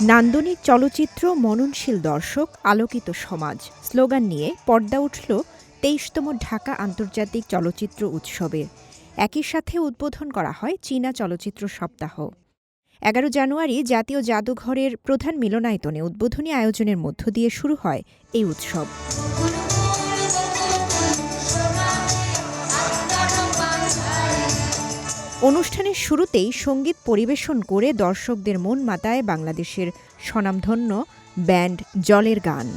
নান্দনিক চলচ্চিত্র মননশীল দর্শক, আলোকিত সমাজ। স্লোগান নিয়ে পর্দা উঠল তেইশতম ঢাকা আন্তর্জাতিক চলচ্চিত্র উৎসবে। একই সাথে উদ্বোধন করা হয় চীনা চলচ্চিত্র সপ্তাহ। এগারো জানুয়ারি জাতীয় জাদুঘরের প্রধান মিলনায়তনে উদ্বোধনী আয়োজনের মধ্য দিয়ে শুরু হয় এই উৎসব। অনুষ্ঠানের শুরুতেই সংগীত পরিবেশন করে দর্শকদের মন মাতায় বাংলাদেশের স্বনামধন্য ব্যান্ড জলের গান।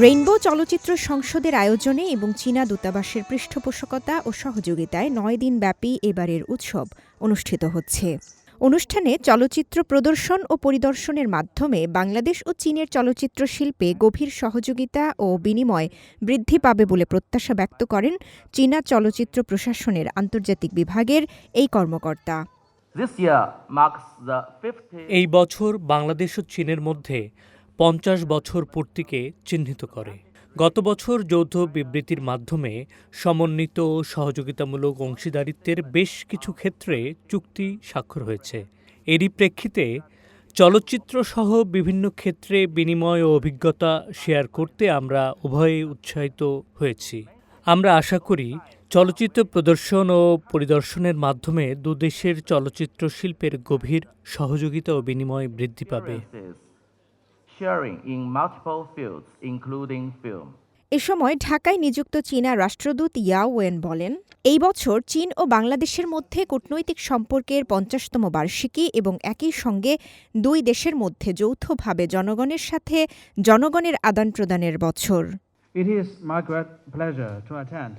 রেইনবো চলচ্চিত্র সংসদের আয়োজনে এবং চীনা দূতাবাসের পৃষ্ঠপোষকতা ও সহযোগিতায় নয় দিনব্যাপী এবারের উৎসব অনুষ্ঠিত হচ্ছে। অনুষ্ঠানে চলচ্চিত্র প্রদর্শন ও পরিদর্শনের মাধ্যমে বাংলাদেশ ও চীনের চলচ্চিত্র শিল্পে গভীর সহযোগিতা ও বিনিময় বৃদ্ধি পাবে বলে প্রত্যাশা ব্যক্ত করেন চীনা চলচ্চিত্র প্রশাসনের আন্তর্জাতিক বিভাগের এই কর্মকর্তা। This year marks the 50th এই বছর বাংলাদেশ ও চীনের মধ্যে পঞ্চাশ বছর পূর্তিকে চিহ্নিত করে। গত বছর যৌথ বিবৃতির মাধ্যমে সমন্বিত সহযোগিতামূলক অংশীদারিত্বের বেশ কিছু ক্ষেত্রে চুক্তি স্বাক্ষর হয়েছে। এরই প্রেক্ষিতে চলচ্চিত্র সহ বিভিন্ন ক্ষেত্রে বিনিময় ও অভিজ্ঞতা শেয়ার করতে আমরা উভয়ে উৎসাহিত হয়েছি। আমরা আশা করি চলচ্চিত্র প্রদর্শন ও পরিদর্শনের মাধ্যমে দুদেশের চলচ্চিত্র শিল্পের গভীর সহযোগিতা ও বিনিময় বৃদ্ধি পাবে। Sharing in multiple fields, including film. এ সময় ঢাকায় নিযুক্ত চীনা রাষ্ট্রদূত ইয়াও ওয়েন বলেন এই বছর চীন ও বাংলাদেশের মধ্যে কূটনৈতিক সম্পর্কের পঞ্চাশতম বার্ষিকী এবং একই সঙ্গে দুই দেশের মধ্যে যৌথভাবে জনগণের সাথে জনগণের আদান প্রদানের বছর। It is my great pleasure to attend.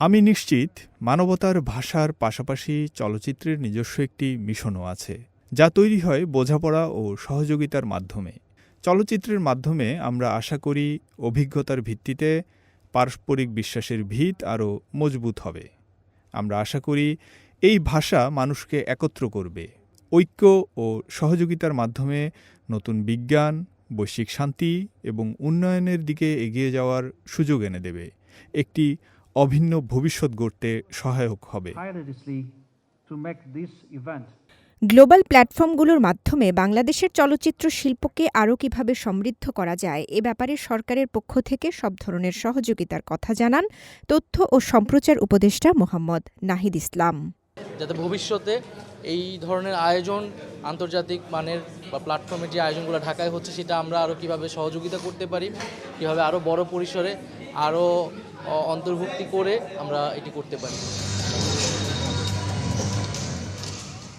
আমি নিশ্চিত মানবতার ভাষার পাশাপাশি চলচ্চিত্রের নিজস্ব একটি মিশনও আছে যা তৈরি হয় বোঝাপড়া ও সহযোগিতার মাধ্যমে। চলচ্চিত্রের মাধ্যমে আমরা আশা করি অভিজ্ঞতার ভিত্তিতে পারস্পরিক বিশ্বাসের ভিত আরও মজবুত হবে। আমরা আশা করি এই ভাষা মানুষকে একত্র করবে। ঐক্য ও সহযোগিতার মাধ্যমে নতুন বিজ্ঞান, বৈশ্বিক শান্তি এবং উন্নয়নের দিকে এগিয়ে যাওয়ার সুযোগ এনে দেবে। একটি অভিন্ন ভবিষ্যৎ গড়তে সহায়ক হবে। গ্লোবাল প্ল্যাটফর্মগুলোর মাধ্যমে বাংলাদেশের চলচ্চিত্র শিল্পকে আরও কীভাবে সমৃদ্ধ করা যায় এ ব্যাপারে সরকারের পক্ষ থেকে সব ধরনের সহযোগিতার কথা জানান তথ্য ও সম্প্রচার উপদেষ্টা মোহাম্মদ নাহিদ ইসলাম। যাতে ভবিষ্যতে এই ধরনের আয়োজন আন্তর্জাতিক মানের বা প্ল্যাটফর্মের যে আয়োজনগুলো ঢাকায় হচ্ছে সেটা আমরা আরও কীভাবে সহযোগিতা করতে পারি, কীভাবে আরও বড় পরিসরে আরও অন্তর্ভুক্তি করে আমরা এটি করতে পারি।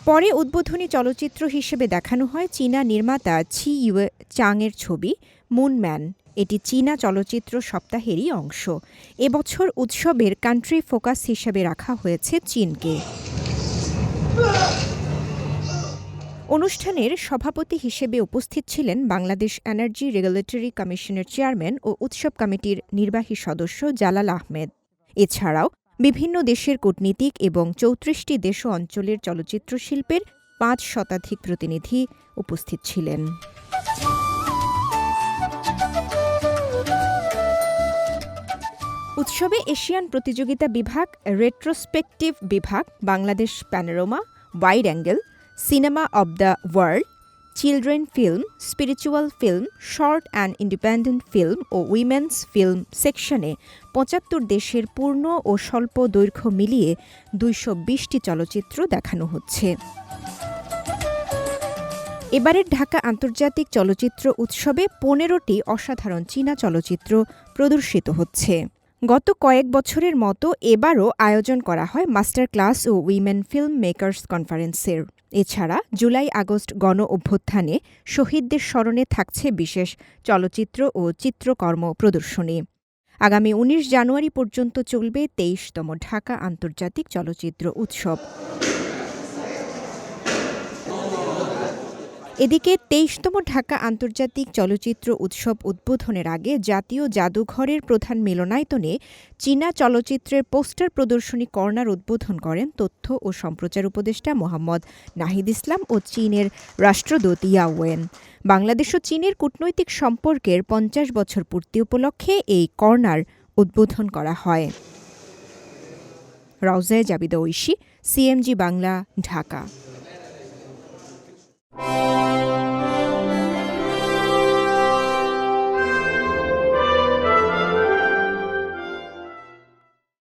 পরে উদ্বোধনী চলচ্চিত্র হিসেবে দেখানো হয় চীনা নির্মাতা ছি ইউয়ে চাংয়ের ছবি মুনম্যান এটি চীনা চলচ্চিত্র সপ্তাহেরই অংশ। এবছর উৎসবের কান্ট্রি ফোকাস হিসেবে রাখা হয়েছে চীনকে। অনুষ্ঠানের সভাপতি হিসেবে উপস্থিত ছিলেন বাংলাদেশ এনার্জি রেগুলেটরি কমিশনের চেয়ারম্যান ও উৎসব কমিটির নির্বাহী সদস্য জালাল আহমেদ। এছাড়াও বিভিন্ন দেশের কূটনীতিক এবং চৌত্রিশটি দেশ অঞ্চলের চলচ্চিত্র শিল্পের পাঁচ শতাধিক প্রতিনিধি উপস্থিত ছিলেন। উৎসবে এশিয়ান প্রতিযোগিতা বিভাগ, রেট্রোস্পেকটিভ বিভাগ, Bangladesh panorama, wide angle, cinema of the world children film spiritual film short and independent film O women's film সেকশনে পঁচাত্তর দেশের পূর্ণ ও স্বল্প দৈর্ঘ্য মিলিয়ে দুইশো বিশটি চলচ্চিত্র দেখানো হচ্ছে। এবারের ঢাকা আন্তর্জাতিক চলচ্চিত্র উৎসবে পনেরোটি অসাধারণ চীনা চলচ্চিত্র প্রদর্শিত হচ্ছে। গত কয়েক বছরের মতো এবারও আয়োজন করা হয় মাস্টার ক্লাস ও উইমেন ফিল্ম মেকার্স কনফারেন্সের। এছাড়া জুলাই আগস্ট গণ অভ্যুত্থানে শহীদদের স্মরণে থাকছে বিশেষ চলচ্চিত্র ও চিত্রকর্ম প্রদর্শনী। আগামী ১৯ জানুয়ারি পর্যন্ত চলবে তেইশতম ঢাকা আন্তর্জাতিক চলচ্চিত্র উৎসব। এদিকে তেইশতম ঢাকা আন্তর্জাতিক চলচ্চিত্র উৎসব উদ্বোধনের আগে জাতীয় জাদুঘরের প্রধান মিলনায়তনে চীনা চলচ্চিত্রের পোস্টার প্রদর্শনী কর্নার উদ্বোধন করেন তথ্য ও সম্প্রচার উপদেষ্টা মোহাম্মদ নাহিদ ইসলাম ও চীনের রাষ্ট্রদূত ইয়াওয়েন। বাংলাদেশ ও চীনের কূটনৈতিক সম্পর্কের পঞ্চাশ বছর পূর্তি উপলক্ষে এই কর্নার উদ্বোধন করা হয়। রওজায় জাবিদা ঐশী, সিএমজি বাংলা, ঢাকা।